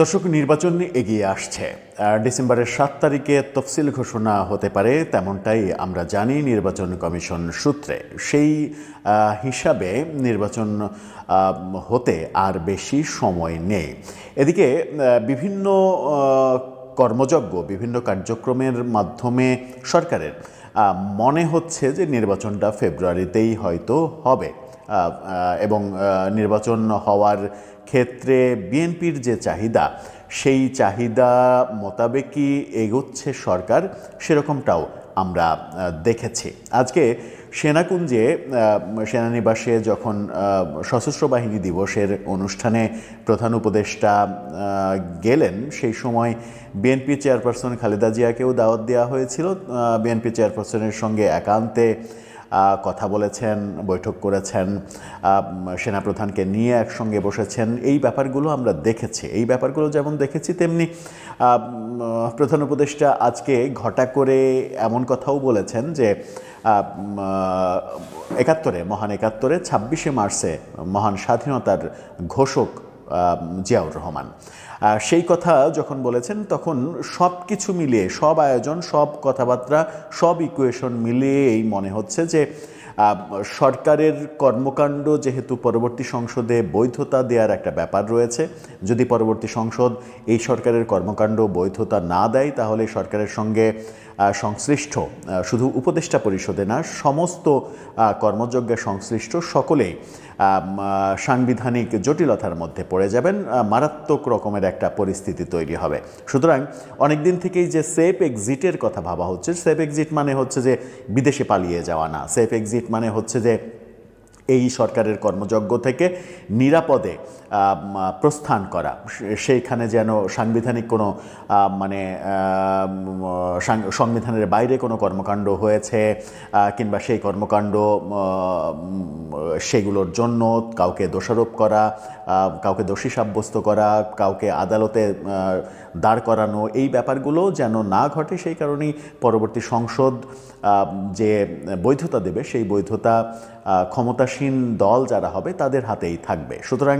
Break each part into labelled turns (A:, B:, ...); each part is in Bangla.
A: দর্শক, নির্বাচন এগিয়ে আসছে। ডিসেম্বরের সাত তারিখে তফসিল ঘোষণা হতে পারে, তেমনটাই আমরা জানি নির্বাচন কমিশন সূত্রে। সেই হিসাবে নির্বাচন হতে আর বেশি সময় নেই। এদিকে বিভিন্ন কর্মযজ্ঞ, বিভিন্ন কার্যক্রমের মাধ্যমে সরকারের মনে হচ্ছে যে নির্বাচনটা ফেব্রুয়ারিতেই হয়তো হবে। এবং নির্বাচন হওয়ার ক্ষেত্রে বিএনপির যে চাহিদা, সেই চাহিদা মোতাবেকই এগোচ্ছে সরকার, সেরকমটাও আমরা দেখেছি। আজকে সেনাকুঞ্জে সেনানিবাসে যখন সশস্ত্র বাহিনী দিবসের অনুষ্ঠানে প্রধান উপদেষ্টা গেলেন, সেই সময় বিএনপি চেয়ারপারসন খালেদা জিয়াকেও দাওয়াত দেওয়া হয়েছিল। বিএনপি চেয়ারপারসনের সঙ্গে একান্তে কথা বলেছেন, বৈঠক করেছেন সেনাপ্রধানকে নিয়ে একসঙ্গে বসেছেন। এই ব্যাপারগুলো আমরা দেখেছি। এই ব্যাপারগুলো যেমন দেখেছি, তেমনি প্রধান উপদেষ্টা আজকে ঘটা করে এমন কথাও বলেছেন যে একাত্তরে, মহান একাত্তরে, ছাব্বিশে মার্চে মহান স্বাধীনতার ঘোষক জিয়াউর রহমান। সেই কথা যখন বলেছেন, তখন সব কিছু মিলিয়ে, সব আয়োজন, সব কথাবার্তা, সব ইকুয়েশন মিলিয়েই মনে হচ্ছে যে সরকারের কর্মকাণ্ড যেহেতু পরবর্তী সংসদে বৈধতা দেওয়ার একটা ব্যাপার রয়েছে, যদি পরবর্তী সংসদ এই সরকারের কর্মকাণ্ড বৈধতা না দেয়, তাহলে সরকারের সঙ্গে সংশ্লিষ্ট শুধু উপদেষ্টা পরিষদে না, সমস্ত কর্মযজ্ঞে সংশ্লিষ্ট সকলেই সাংবিধানিক জটিলতার মধ্যে পড়ে যাবেন। মারাত্মক রকমের একটা পরিস্থিতি তৈরি হবে। সুতরাং অনেক দিন থেকেই যে সেফ এক্সিটের কথা ভাবা হচ্ছে, সেফ এক্সিট মানে হচ্ছে যে বিদেশে পালিয়ে যাওয়া না। সেফ এক্সিট মানে হচ্ছে যে এই সরকারের কর্মযজ্ঞ থেকে নিরাপদে প্রস্থান করা। সেইখানে যেন সাংবিধানিক কোনো মানে সংবিধানের বাইরে কোনো কর্মকাণ্ড হয়েছে কিংবা সেই কর্মকাণ্ড সেগুলোর জন্য কাউকে দোষারোপ করা কাউকে দোষী সাব্যস্ত করা কাউকে আদালতে দাঁড় করানো এই ব্যাপারগুলো যেন না ঘটে সেই কারণেই পরবর্তী সংসদ যে বৈধতা দেবে সেই বৈধতা আহ, ক্ষমতাসীন দল যারা হবে, তাদের হাতেই থাকবে। সুতরাং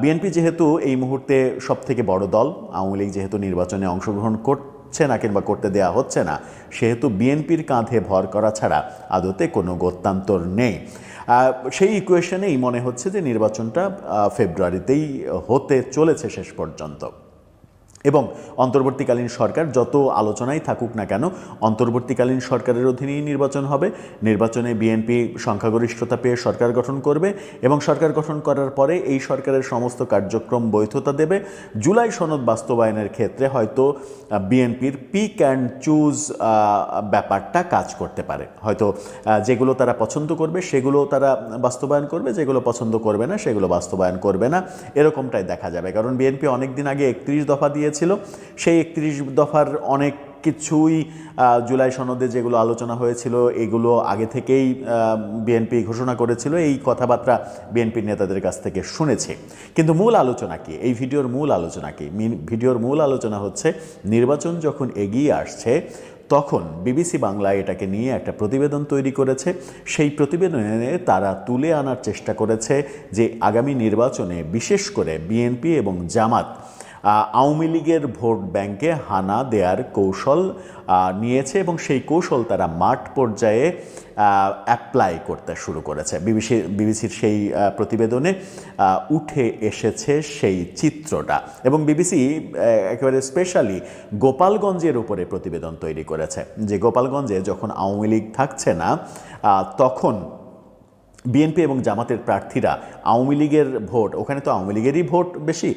A: বিএনপি যেহেতু এই মুহূর্তে সব থেকে বড় দল, আওয়ামী লীগ যেহেতু নির্বাচনে অংশগ্রহণ করছে না কিংবা করতে দেয়া হচ্ছে না, সেহেতু বিএনপির কাঁধে ভর করা ছাড়া আদতে কোনো গত্যান্তর নেই। সেই ইকুয়েশনেই মনে হচ্ছে যে নির্বাচনটা ফেব্রুয়ারিতেই হতে চলেছে শেষ পর্যন্ত। এবং অন্তর্বর্তীকালীন সরকার যত আলোচনায় থাকুক না কেন, অন্তর্বর্তীকালীন সরকারের অধীনেই নির্বাচন হবে। নির্বাচনে বিএনপি সংখ্যাগরিষ্ঠতা পেয়ে সরকার গঠন করবে এবং সরকার গঠন করার পরে এই সরকারের সমস্ত কার্যক্রম বৈধতা দেবে। জুলাই সনদ বাস্তবায়নের ক্ষেত্রে হয়তো বিএনপির পিক অ্যান্ড চুজ ব্যাপারটা কাজ করতে পারে। হয়তো যেগুলো তারা পছন্দ করবে সেগুলো তারা বাস্তবায়ন করবে, যেগুলো পছন্দ করবে না সেগুলো বাস্তবায়ন করবে না। এরকমটাই দেখা যাবে। কারণ বিএনপি অনেক দিন আগে একত্রিশ দফা দিয়েছিল সেই একত্রিশ দফার অনেক কিছুই জুলাই সনদে যেগুলো আলোচনা হয়েছিল, এগুলো আগে থেকেই বিএনপি ঘোষণা করেছিল। এই কথাবার্তা বিএনপির নেতাদের কাছ থেকে শুনেছে। কিন্তু মূল আলোচনা কি? এই ভিডিওর মূল আলোচনা কি? ভিডিওর মূল আলোচনা হচ্ছে, নির্বাচন যখন এগিয়ে আসছে, তখন বিবিসি বাংলা এটাকে নিয়ে একটা প্রতিবেদন তৈরি করেছে। সেই প্রতিবেদনে তারা তুলে আনার চেষ্টা করেছে যে আগামী নির্বাচনে বিশেষ করে বিএনপি এবং জামাত আওয়ামী লীগের ভোট ব্যাংকে হানা দেওয়ার কৌশল নিয়েছে এবং সেই কৌশল তারা মাঠ পর্যায়ে অ্যাপ্লাই করতে শুরু করেছে। বিবিসি, বিবিসির সেই প্রতিবেদনে উঠে এসেছে সেই চিত্রটা। এবং বিবিসি একেবারে স্পেশালি গোপালগঞ্জের উপরে প্রতিবেদন তৈরি করেছে। যে গোপালগঞ্জে যখন আওয়ামী লীগ থাকছে না তখন বিএনপি এবং জামাতের প্রার্থীরা আওয়ামী লীগের ভোট, ওখানে তো আওয়ামী লীগেরই ভোট বেশি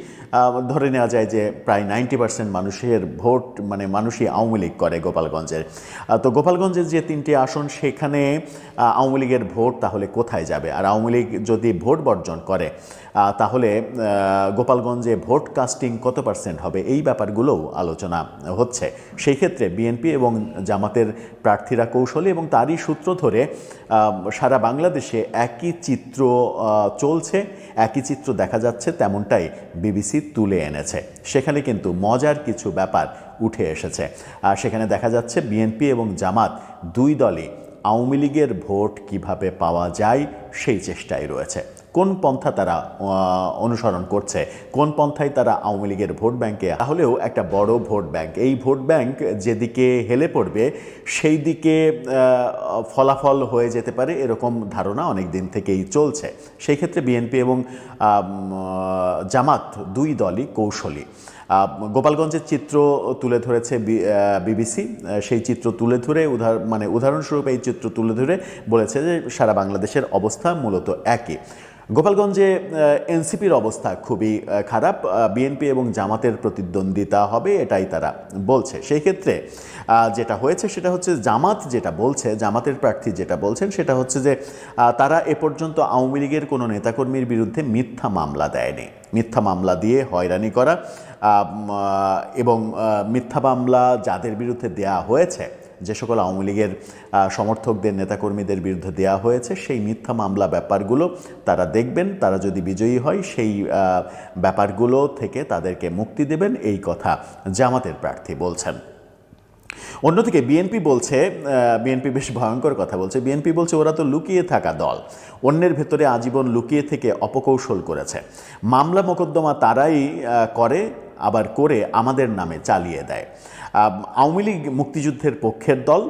A: ধরে নেওয়া যায় যে প্রায় নাইনটি পার্সেন্ট মানুষের ভোট মানে মানুষই আওয়ামী লীগ করে গোপালগঞ্জের। তো গোপালগঞ্জের যে তিনটি আসন, সেখানে আওয়ামী লীগের ভোট তাহলে কোথায় যাবে? আর আওয়ামী লীগ যদি ভোট বর্জন করে তাহলে গোপালগঞ্জে ভোট কাস্টিং কত পার্সেন্ট হবে? এই ব্যাপারগুলোও আলোচনা হচ্ছে। সেই ক্ষেত্রে বিএনপি এবং জামাতের প্রার্থীরা কৌশলী এবং তারই সূত্র ধরে সারা বাংলাদেশে একই চিত্র চলছে, একই চিত্র দেখা যাচ্ছে, তেমনটাই বিবিসি তুলে এনেছে। সেখানে কিন্তু মজার কিছু ব্যাপার উঠে এসেছে। আর সেখানে দেখা যাচ্ছে বিএনপি এবং জামাত দুই দলই আওয়ামী লীগের ভোট কীভাবে পাওয়া যায়, সেই চেষ্টাই রয়েছে। কোন পন্থা তারা অনুসরণ করছে? কোন পন্থায় তারা আওয়ামী লীগের ভোট ব্যাংকে? তাহলেও একটা বড় ভোট ব্যাংক। এই ভোট ব্যাংক যেদিকে হেলে পড়বে সেই দিকে ফলাফল হয়ে যেতে পারে এরকম ধারণা অনেক দিন থেকেই চলছে। সেই ক্ষেত্রে বিএনপি এবং জামাত দুই দলই কৌশলী। গোপালগঞ্জের চিত্র তুলে ধরেছে বিবিসি। সেই চিত্র তুলে ধরে উদাহরণ মানে উদাহরণস্বরূপ এই চিত্র তুলে ধরে বলেছে যে সারা বাংলাদেশের অবস্থা মূলত একই। গোপালগঞ্জে এনসিপির অবস্থা খুবই খারাপ বিএনপি এবং জামাতের প্রতিদ্বন্দ্বিতা হবে, এটাই তারা বলছে। সেই ক্ষেত্রে যেটা হয়েছে সেটা হচ্ছে জামাত যেটা বলছে, জামাতের প্রার্থী যেটা বলছেন, সেটা হচ্ছে যে তারা এ পর্যন্ত আওয়ামী লীগের কোনো নেতাকর্মীর বিরুদ্ধে মিথ্যা মামলা দেয়নি। মিথ্যা মামলা দিয়ে হয়রানি করা এবং মিথ্যা মামলা যাদের বিরুদ্ধে দেয়া হয়েছে যে সকল আওয়ামী লীগের সমর্থকদের, নেতাকর্মীদের বিরুদ্ধে দেয়া হয়েছে, সেই মিথ্যা মামলা ব্যাপারগুলো তারা দেখবেন, তারা যদি বিজয়ী হয়, সেই ব্যাপারগুলো থেকে তাদেরকে মুক্তি দেবেন, এই কথা জামাতের প্রার্থী বলছেন। অন্যদিকে বিএনপি বলছে বিএনপি বেশ ভয়ঙ্কর কথা বলছে, বিএনপি বলছে ওরা তো লুকিয়ে থাকা দল, অন্যের ভেতরে আজীবন লুকিয়ে থেকে অপকৌশল করেছে। মামলা মোকদ্দমা তারাই করে, আবার করে আমাদের নামে চালিয়ে দেয়। আওয়ামী লীগ মুক্তিযুদ্ধের পক্ষের দল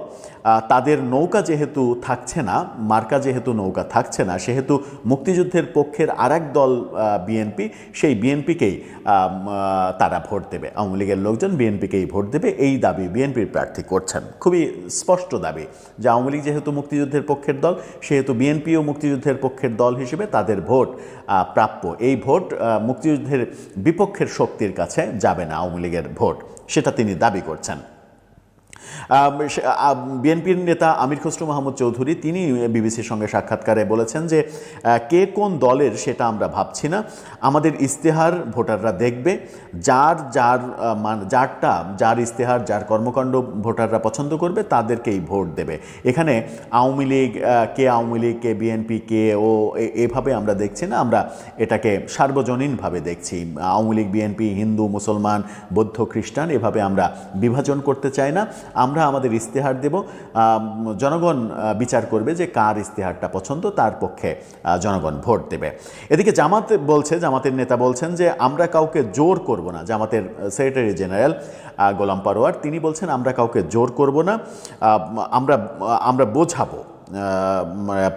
A: তাদের নৌকা যেহেতু থাকছে না, মার্কা যেহেতু নৌকা থাকছে না, সেহেতু মুক্তিযুদ্ধের পক্ষের আরেক দল বিএনপি সেই বিএনপিকেই তারা ভোট দেবে। আওয়ামী লীগের লোকজন বিএনপিকেই ভোট দেবে, এই দাবি বিএনপির প্রার্থী করছেন। খুবই স্পষ্ট দাবি যে আওয়ামী লীগ যেহেতু মুক্তিযুদ্ধের পক্ষের দল, সেহেতু বিএনপিও মুক্তিযুদ্ধের পক্ষের দল হিসেবে তাদের ভোট প্রাপ্য। এই ভোট মুক্তিযুদ্ধের বিপক্ষের শক্তির কাছে যাবে না আওয়ামী লীগের ভোট। সেটা তিনি দাবি করছেন। বিএনপির নেতা আমির খসরু মাহমুদ চৌধুরী তিনি বিবিসির সঙ্গে সাক্ষাৎকারে বলেছেন যে কে কোন দলের সেটা আমরা ভাবছি না। আমাদের ইস্তেহার ভোটাররা দেখবে। যার যার মান- যারটা, যার ইস্তেহার যার কর্মকাণ্ড ভোটাররা পছন্দ করবে, তাদেরকেই ভোট দেবে। এখানে আওয়ামী লীগ কে আওয়ামী লীগ, কে বিএনপি, কে ও এভাবে আমরা দেখছি না। আমরা এটাকে সার্বজনীনভাবে দেখছি। আওয়ামী লীগ, বিএনপি, হিন্দু, মুসলমান, বৌদ্ধ, খ্রিস্টান এভাবে আমরা বিভাজন করতে চাই না। আমরা আমাদের ইস্তেহার দেব। জনগণ বিচার করবে যে কার ইস্তেহারটা পছন্দ, তার পক্ষে জনগণ ভোট দেবে। এদিকে জামাত বলছে, জামাতের নেতা বলছেন যে আমরা কাউকে জোর করব না। জামাতের সেক্রেটারি জেনারেল গোলাম পারোয়ার, তিনি বলছেন, আমরা কাউকে জোর করব না আমরা আমরা বোঝাবো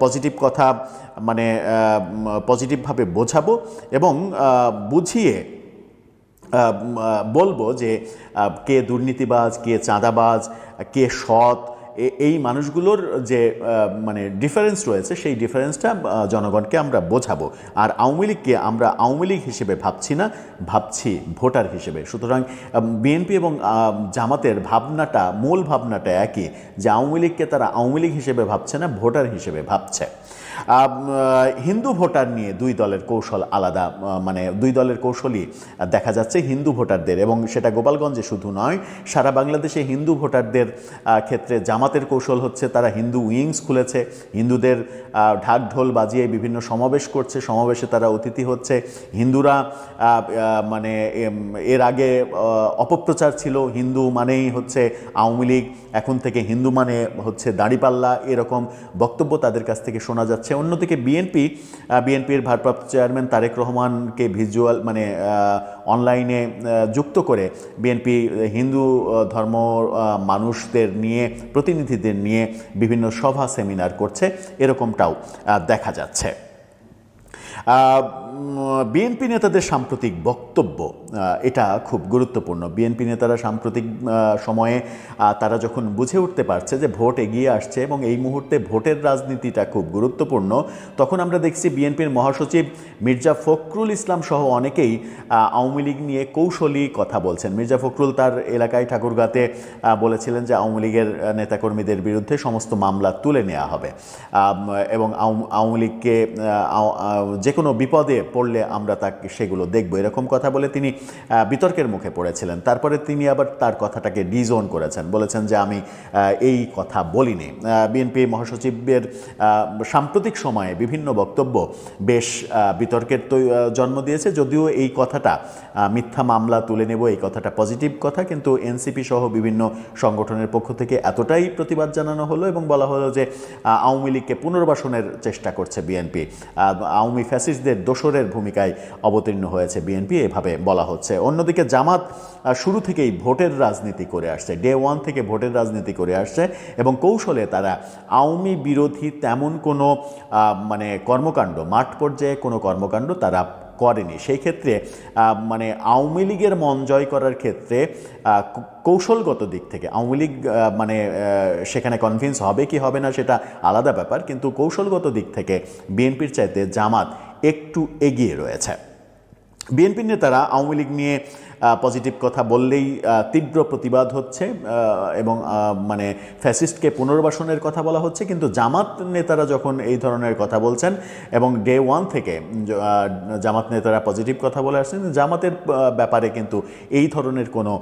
A: পজিটিভ কথা মানে পজিটিভভাবে বোঝাবো এবং বুঝিয়ে বলব যে কে দুর্নীতিবাজ, কে চাঁদাবাজ, কে সৎ এই মানুষগুলোর যে মানে ডিফারেন্স রয়েছে, সেই ডিফারেন্সটা জনগণকে আমরা বোঝাবো। আর আওয়ামী লীগকে আমরা আওয়ামী লীগ হিসেবে ভাবছি না, ভাবছি ভোটার হিসেবে। সুতরাং বিএনপি এবং জামাতের ভাবনাটা, মূল ভাবনাটা একই, যে আওয়ামী লীগকে তারা আওয়ামী লীগ হিসেবে ভাবছে না, ভোটার হিসেবে ভাবছে। হিন্দু ভোটার নিয়ে দুই দলের কৌশল আলাদা মানে দুই দলের কৌশলই দেখা যাচ্ছে হিন্দু ভোটারদের এবং সেটা গোপালগঞ্জে শুধু নয়, সারা বাংলাদেশে হিন্দু ভোটারদের ক্ষেত্রে জামাতের কৌশল হচ্ছে তারা হিন্দু উইংস খুলেছে, হিন্দুদের ঢাক ঢোল বাজিয়ে বিভিন্ন সমাবেশ করছে, সমাবেশে তারা অতিথি হচ্ছে, হিন্দুরা মানে এর আগে অপপ্রচার ছিল, হিন্দু মানেই হচ্ছে আওয়ামী লীগ এখন থেকে হিন্দু মানে হচ্ছে দাঁড়িপাল্লা এরকম বক্তব্য তাদের কাছ থেকে শোনা যাচ্ছে। অন্যদিকে বিএনপি বিএনপির ভারপ্রাপ্ত চেয়ারম্যান তারেক রহমানকে ভিজুয়াল মানে অনলাইনে যুক্ত করে বিএনপি হিন্দু ধর্ম মানুষদের নিয়ে, প্রতিনিধিদের নিয়ে বিভিন্ন সভা, সেমিনার করছে। এরকমটাও দেখা যাচ্ছে। বিএনপি নেতাদের সাম্প্রতিক বক্তব্য এটা খুব গুরুত্বপূর্ণ। বিএনপি নেতারা সাম্প্রতিক সময়ে তারা যখন বুঝে উঠতে পারছে যে ভোট এগিয়ে আসছে এবং এই মুহূর্তে ভোটের রাজনীতিটা খুব গুরুত্বপূর্ণ, তখন আমরা দেখছি বিএনপির মহাসচিব মির্জা ফখরুল ইসলাম সহ অনেকেই আওয়ামী লীগ নিয়ে কৌশলী কথা বলছেন। মির্জা ফখরুল তার এলাকায় ঠাকুরগাতে বলেছিলেন যে আওয়ামী লীগের নেতাকর্মীদের বিরুদ্ধে সমস্ত মামলা তুলে নেওয়া হবে। এবং আওয়াম- লীগকে যে কোনো বিপদে পড়লে আমরা তাকে, সেগুলো দেখব। এরকম কথা বলে তিনি বিতর্কের মুখে পড়েছিলেন। তারপরে তিনি আবার তার কথাটাকে ডিজোন করেছেন। বলেছেন যে, আমি এই কথা বলিনি। বিএনপি মহাসচিবের সাম্প্রতিক সময়ে বিভিন্ন বক্তব্য বেশ বিতর্কের জন্ম দিয়েছে। যদিও এই কথাটা মিথ্যা মামলা তুলে নেব, এই কথাটা পজিটিভ কথা। কিন্তু এনসিপি সহ বিভিন্ন সংগঠনের পক্ষ থেকে এতটাই প্রতিবাদ জানানো হলো এবং বলা হলো যে আওয়ামী লীগকে পুনর্বাসনের চেষ্টা করছে বিএনপি। আওয়ামী ফ্যাসিস্টদের দোসরের ভূমিকায় অবতীর্ণ হয়েছে বিএনপি, এভাবে বলা হচ্ছে। অন্যদিকে জামাত শুরু থেকেই ভোটের রাজনীতি করে আসছে। ডে ওয়ান থেকে ভোটের রাজনীতি করে আসছে এবং কৌশলে তারা আওয়ামী বিরোধী তেমন কোনো মানে কর্মকাণ্ড, মাঠ পর্যায়ে কোনো কর্মকাণ্ড তারা করেনি। সেই ক্ষেত্রে মানে আওয়ামী লীগের মন জয় করার ক্ষেত্রে কৌশলগত দিক থেকে আওয়ামী লীগ মানে সেখানে কনভিন্স হবে কি হবে না সেটা আলাদা ব্যাপার। কিন্তু কৌশলগত দিক থেকে বিএনপির চাইতে জামাত একটু এগিয়ে রয়েছে। বিএনপি নেতারা আওয়ামী লীগ নিয়ে পজিটিভ কথা বললেই তীব্র প্রতিবাদ হচ্ছে এবং মানে ফ্যাসিস্টকে পুনর্বাসনের কথা বলা হচ্ছে, কিন্তু জামাত নেতারা যখন এই ধরনের কথা বলছেন এবং ডে ওয়ান থেকে জামাত নেতারা পজিটিভ কথা বলে আসছেন, জামাতের ব্যাপারে কিন্তু এই ধরনের কোনো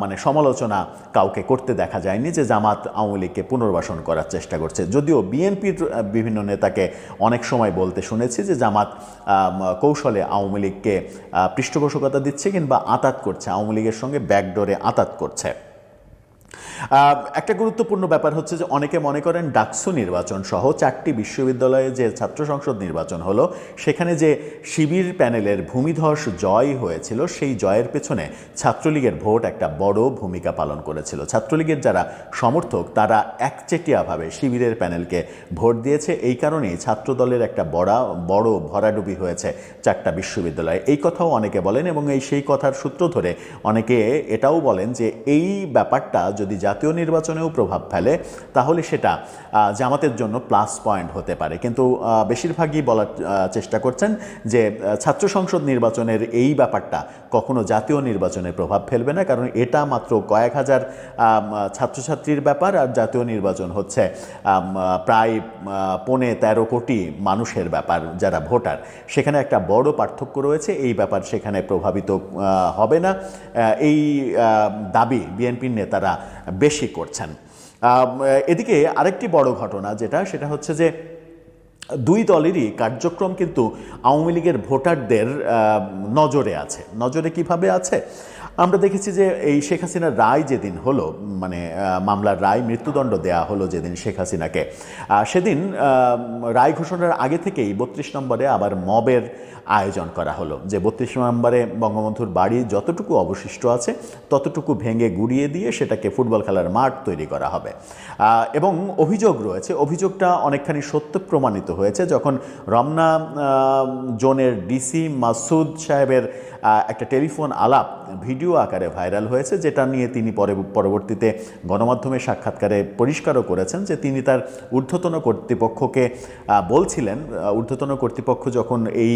A: মানে সমালোচনা কাউকে করতে দেখা যায়নি যে জামাত আওয়ামী লীগকে পুনর্বাসন করার চেষ্টা করছে। যদিও বিএনপির বিভিন্ন নেতাকে অনেক সময় বলতে শুনেছি যে জামাত কৌশলে আওয়ামী লীগকে পৃষ্ঠপোষকতা দিচ্ছে কিংবা আতাত করছে আওয়ামী লীগের সঙ্গে ব্যাকডোরে আতাত করছে। একটা গুরুত্বপূর্ণ ব্যাপার হচ্ছে যে অনেকে মনে করেন ডাকসু নির্বাচন সহ চারটি বিশ্ববিদ্যালয়ে যে ছাত্র সংসদ নির্বাচন হলো, সেখানে যে শিবির প্যানেলের ভূমিধস জয় হয়েছিল, সেই জয়ের পেছনে ছাত্রলীগের ভোট একটা বড় ভূমিকা পালন করেছিল। ছাত্রলীগের যারা সমর্থক, তারা একচেটিয়াভাবে শিবিরের প্যানেলকে ভোট দিয়েছে। এই কারণেই ছাত্রদলের একটা বড় বড় ভরাডুবি হয়েছে চারটা বিশ্ববিদ্যালয়ে। এই কথাও অনেকে বলেন এবং এই সেই কথার সূত্র ধরে অনেকে এটাও বলেন যে এই ব্যাপারটা যদি জাতীয় নির্বাচনেও প্রভাব ফেলে, তাহলে সেটা জামাতের জন্য প্লাস পয়েন্ট হতে পারে। কিন্তু বেশিরভাগই বলার চেষ্টা করছেন যে ছাত্র সংসদ নির্বাচনের এই ব্যাপারটা কখনো জাতীয় নির্বাচনে প্রভাব ফেলবে না, কারণ এটা মাত্র কয়েক হাজার ছাত্রছাত্রীর ব্যাপার, আর জাতীয় নির্বাচন হচ্ছে প্রায় পৌনে তেরো কোটি মানুষের ব্যাপার যারা ভোটার। সেখানে একটা বড় পার্থক্য রয়েছে, এই ব্যাপার সেখানে প্রভাবিত হবে না। এই দাবি বিএনপির নেতারা বেশি করছেন। এদিকে আরেকটি বড় ঘটনা যেটা, সেটা হচ্ছে যে দুই দলেরই কার্যক্রম কিন্তু আওয়ামী লীগের ভোটারদের নজরে আছে। নজরে কীভাবে আছে? আমরা দেখেছি যে এই শেখ হাসিনার রায় যেদিন হলো মানে মামলার রায়, মৃত্যুদণ্ড দেয়া হলো যেদিন শেখ হাসিনাকে। সেদিন রায় ঘোষণার আগে থেকেই বত্রিশ নম্বরে আবার মবের আয়োজন করা হলো। যে বত্রিশ নম্বরে বঙ্গবন্ধুর বাড়ি যতটুকু অবশিষ্ট আছে, ততটুকু ভেঙে গুড়িয়ে দিয়ে সেটাকে ফুটবল খেলার মাঠ তৈরি করা হবে। এবং অভিযোগ রয়েছে, অভিযোগটা অনেকখানি সত্য প্রমাণিত হয়েছে। যখন রমনা জোনের ডিসি মাসুদ সাহেবের একটা টেলিফোন আলাপ, ভিডিও আকারে ভাইরাল হয়েছে, যেটা নিয়ে তিনি পরে, পরবর্তীতে গণমাধ্যমে সাক্ষাৎকারে পরিষ্কারও করেছেন যে তিনি তার ঊর্ধ্বতন কর্তৃপক্ষকে বলছিলেন ঊর্ধ্বতন কর্তৃপক্ষ যখন এই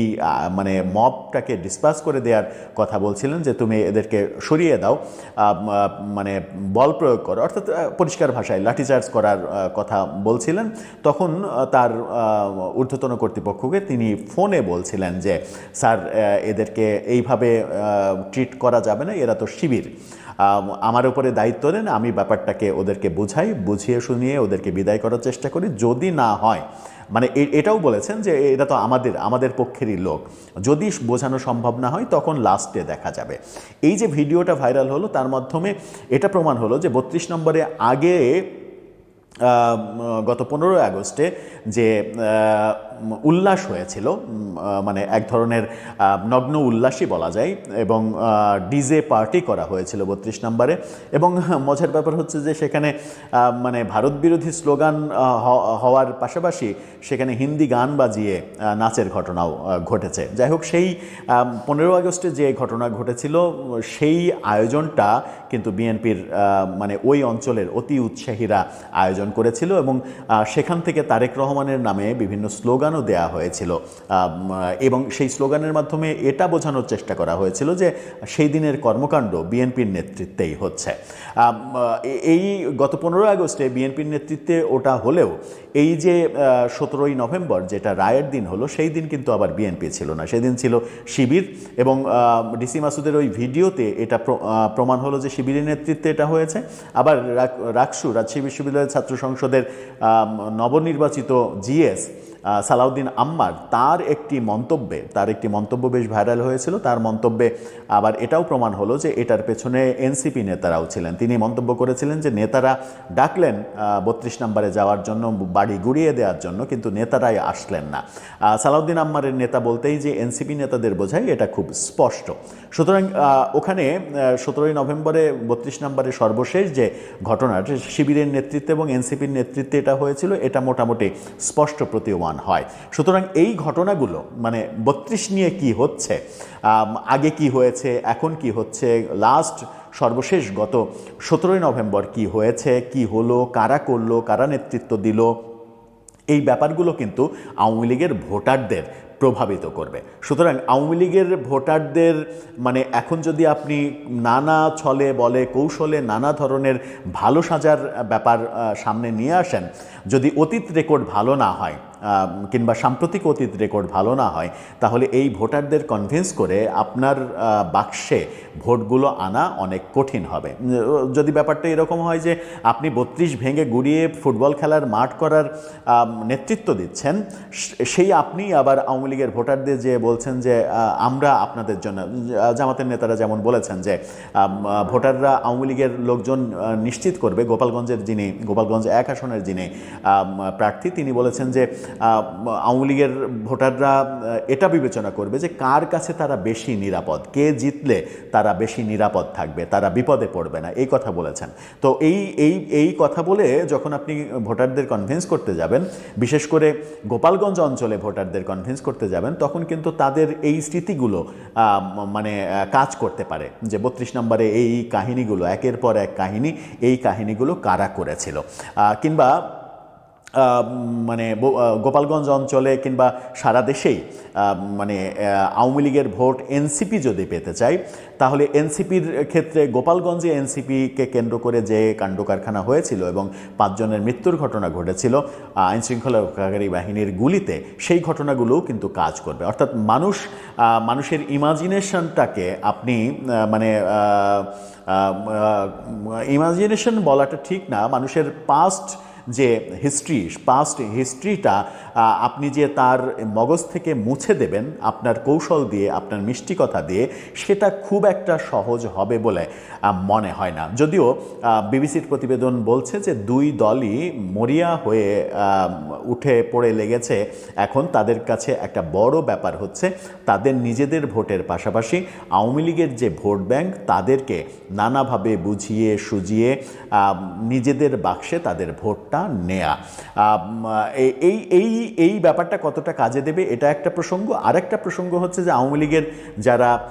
A: মানে মবটাকে ডিসপাস করে দেওয়ার কথা বলছিলেন যে তুমি এদেরকে সরিয়ে দাও মানে বল প্রয়োগ করো, অর্থাৎ পরিষ্কার ভাষায় লাঠিচার্জ করার কথা বলছিলেন, তখন তার ঊর্ধ্বতন কর্তৃপক্ষকে তিনি ফোনে বলছিলেন যে, স্যার এদেরকে এদেরকে এইভাবে ট্রিট করা যাবে না, এরা তো শিবির। আমার উপরে দায়িত্ব দেন আমি ব্যাপারটাকে ওদেরকে বুঝাই, বুঝিয়ে শুনিয়ে ওদেরকে বিদায় করার চেষ্টা করি। যদি না হয় মানে এটাও বলেছেন যে এটা তো আমাদের আমাদের পক্ষেরই লোক। যদি বোঝানো সম্ভব না হয়, তখন লাস্টে দেখা যাবে। এই যে ভিডিওটা ভাইরাল হলো, তার মাধ্যমে এটা প্রমাণ হলো যে বত্রিশ নম্বরে আগে গত পনেরোই আগস্টে যে উল্লাস হয়েছিল মানে এক ধরনের নগ্ন উল্লাসই বলা যায় এবং ডিজে পার্টি করা হয়েছিল বত্রিশ নম্বরে এবং মজার ব্যাপার হচ্ছে যে সেখানে মানে ভারত বিরোধী স্লোগান হওয়ার পাশাপাশি সেখানে হিন্দি গান বাজিয়ে নাচের ঘটনাও ঘটেছে। যাই হোক, সেই পনেরো আগস্টে যে ঘটনা ঘটেছিল, সেই আয়োজনটা কিন্তু বিএনপির মানে ওই অঞ্চলের অতি উৎসাহীরা আয়োজন করেছিল এবং সেখান থেকে তারেক রহমানের নামে বিভিন্ন স্লোগান স্লোগানও দেয়া হয়েছিল। এবং সেই স্লোগানের মাধ্যমে এটা বোঝানোর চেষ্টা করা হয়েছিল যে সেই দিনের কর্মকাণ্ড বিএনপির নেতৃত্বেই হচ্ছে। এই গত পনেরো আগস্টে বিএনপির নেতৃত্বে ওটা হলেও এই যে সতেরোই নভেম্বর যেটা রায়ের দিন হলো, সেই দিন কিন্তু আবার বিএনপি ছিল না। সেদিন ছিল শিবির এবং ডিসি মাসুদের ওই ভিডিওতে এটা প্রমাণ হলো যে শিবিরের নেতৃত্বে এটা হয়েছে। আবার রাক- রাকসু রাজশাহী বিশ্ববিদ্যালয়ের ছাত্র সংসদের নবনির্বাচিত জিএস সালাউদ্দিন আম্মার তার একটি মন্তব্যে, তার একটি মন্তব্য বেশ ভাইরাল হয়েছিল। তার মন্তব্যে আবার এটাও প্রমাণ হলো যে এটার পেছনে এনসিপি নেতারাও ছিলেন। তিনি মন্তব্য করেছিলেন যে নেতারা ডাকলেন বত্রিশ নম্বরে যাওয়ার জন্য, বাড়ি গুড়িয়ে দেওয়ার জন্য, কিন্তু নেতারাই আসলেন না। সালাউদ্দিন আম্মারের নেতা বলতেই যে এনসিপি নেতাদের বোঝায় এটা খুব স্পষ্ট। সুতরাং ওখানে সতেরোই নভেম্বরে বত্রিশ নম্বরে সর্বশেষ যে ঘটনা শিবিরের নেতৃত্বে এবং এনসিপির নেতৃত্বে এটা হয়েছিল, এটা মোটামুটি স্পষ্ট প্রতীয়মান। হয়। সুতরাং এই ঘটনাগুলো মানে বত্রিশ নিয়ে কি হচ্ছে আগে কি হয়েছে, এখন কি হচ্ছে লাস্ট সর্বশেষ গত সতেরোই নভেম্বর কি হয়েছে, কি হলো, কারা করল, কারা নেতৃত্ব দিল, এই ব্যাপারগুলো কিন্তু আওয়ামী লীগের ভোটারদের প্রভাবিত করবে। সুতরাং আওয়ামী লীগের ভোটারদের মানে এখন যদি আপনি নানা ছলে বলে, কৌশলে নানা ধরনের ভালো সাজার ব্যাপার সামনে নিয়ে আসেন, যদি অতীত রেকর্ড ভালো না হয় কিংবা সাম্প্রতিক অতীত রেকর্ড ভালো না হয়, তাহলে এই ভোটারদের কনভিন্স করে আপনার বাক্সে ভোটগুলো আনা অনেক কঠিন হবে। যদি ব্যাপারটা এরকম হয় যে আপনি বত্রিশ ভেঙে গুড়িয়ে ফুটবল খেলার মাঠ করার নেতৃত্ব দিচ্ছেন, সেই আপনি আবার আওয়ামী লীগের ভোটারদের যে বলছেন যে আমরা আপনাদের জন্য জামাতের নেতারা যেমন বলেছেন যে ভোটাররা আওয়ামী লীগের লোকজন নিশ্চিত করবে। গোপালগঞ্জের যিনি, গোপালগঞ্জ এক আসনের যিনি প্রার্থী, তিনি বলেছেন যে আওয়ামী লীগের ভোটাররা এটা বিবেচনা করবে যে কার কাছে তারা বেশি নিরাপদ, কে জিতলে তারা বেশি নিরাপদ থাকবে, তারা বিপদে পড়বে না, এই কথা বলেছেন। তো এই এই এই কথা বলে যখন আপনি ভোটারদের কনভিন্স করতে যাবেন, বিশেষ করে গোপালগঞ্জ অঞ্চলে ভোটারদের কনভিন্স করতে যাবেন, তখন কিন্তু তাদের এই স্মৃতিগুলো মানে কাজ করতে পারে যে বত্রিশ নম্বরে এই কাহিনীগুলো, একের পর এক কাহিনী, এই কাহিনীগুলো কারা করেছিল। কিংবা মানে গোপালগঞ্জ অঞ্চলে কিংবা সারা দেশেই মানে আওয়ামী লীগের ভোট এনসিপি যদি পেতে চায়, তাহলে এনসিপির ক্ষেত্রে গোপালগঞ্জে এনসিপিকে কেন্দ্র করে যে কাণ্ড কারখানা হয়েছিল এবং পাঁচজনের মৃত্যুর ঘটনা ঘটেছিল আইন শৃঙ্খলা রক্ষাকারী বাহিনীর গুলিতে, সেই ঘটনাগুলোও কিন্তু কাজ করবে। অর্থাৎ মানুষ মানুষের ইমাজিনেশনটাকে আপনি মানে ইমাজিনেশন বলাটা ঠিক না, মানুষের পাস্ট যে হিস্ট্রি পাস্ট হিস্ট্রিটা আপনি যে তার মগজ থেকে মুছে দেবেন, আপনার কৌশল দিয়ে, আপনার মিষ্টি কথা দিয়ে, সেটা খুব একটা সহজ হবে বলে মনে হয় না। যদিও বিবিসির প্রতিবেদন বলছে যে দুই দলই মরিয়া হয়ে উঠে পড়ে লেগেছে। এখন তাদের কাছে একটা বড় ব্যাপার হচ্ছে, তাদের নিজেদের ভোটের পাশাপাশি আওয়ামী লীগের যে ভোট ব্যাংক, তাদেরকে নানাভাবে বুঝিয়ে, সুজিয়ে নিজেদের বাক্সে তাদের ভোটটা নেয়া। এই- এই এই ব্যাপারটা কতটা কাজে দেবে এটা একটা প্রসঙ্গ। আরেকটা প্রসঙ্গ হচ্ছে যে আওয়ামী লীগের যারা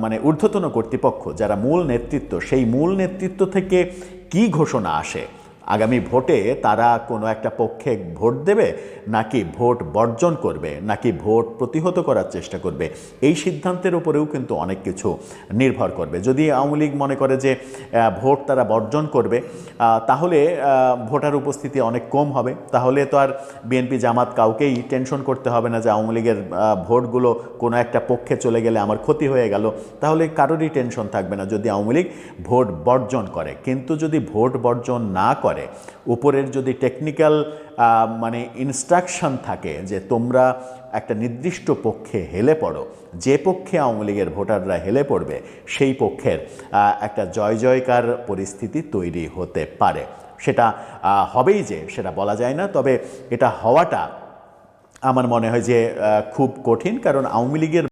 A: মানে ঊর্ধ্বতন কর্তৃপক্ষ, যারা মূল নেতৃত্ব, সেই মূল নেতৃত্ব থেকে কি ঘোষণা আসে? আগামী ভোটে তারা কোনো একটা পক্ষে ভোট দেবে নাকি ভোট বর্জন করবে, নাকি ভোট প্রতিহত করার চেষ্টা করবে, এই সিদ্ধান্তের উপরেও কিন্তু অনেক কিছু নির্ভর করবে। যদি আওয়ামী লীগ মনে করে যে ভোট তারা বর্জন করবে তাহলে ভোটার উপস্থিতি অনেক কম হবে। তাহলে তো আর বিএনপি জামাত কাউকেই টেনশন করতে হবে না যে, আওয়ামী লীগের ভোটগুলো কোনো একটা পক্ষে চলে গেলে আমার ক্ষতি হয়ে গেল। তাহলে কারোরই টেনশন থাকবে না যদি আওয়ামী লীগ ভোট বর্জন করে। কিন্তু যদি ভোট বর্জন না করে উপরের যদি টেকনিক্যাল মানে ইনস্ট্রাকশন থাকে যে তোমরা একটা নির্দিষ্ট পক্ষে হেলে পড়ো, যে পক্ষে আওয়ামী লীগের ভোটাররা হেলে পড়বে, সেই পক্ষের একটা জয় জয়কার পরিস্থিতি তৈরি হতে পারে। সেটা হবেই যে, সেটা বলা যায় না, তবে এটা হওয়াটা আমার মনে হয় যে খুব কঠিন, কারণ আওয়ামী লীগের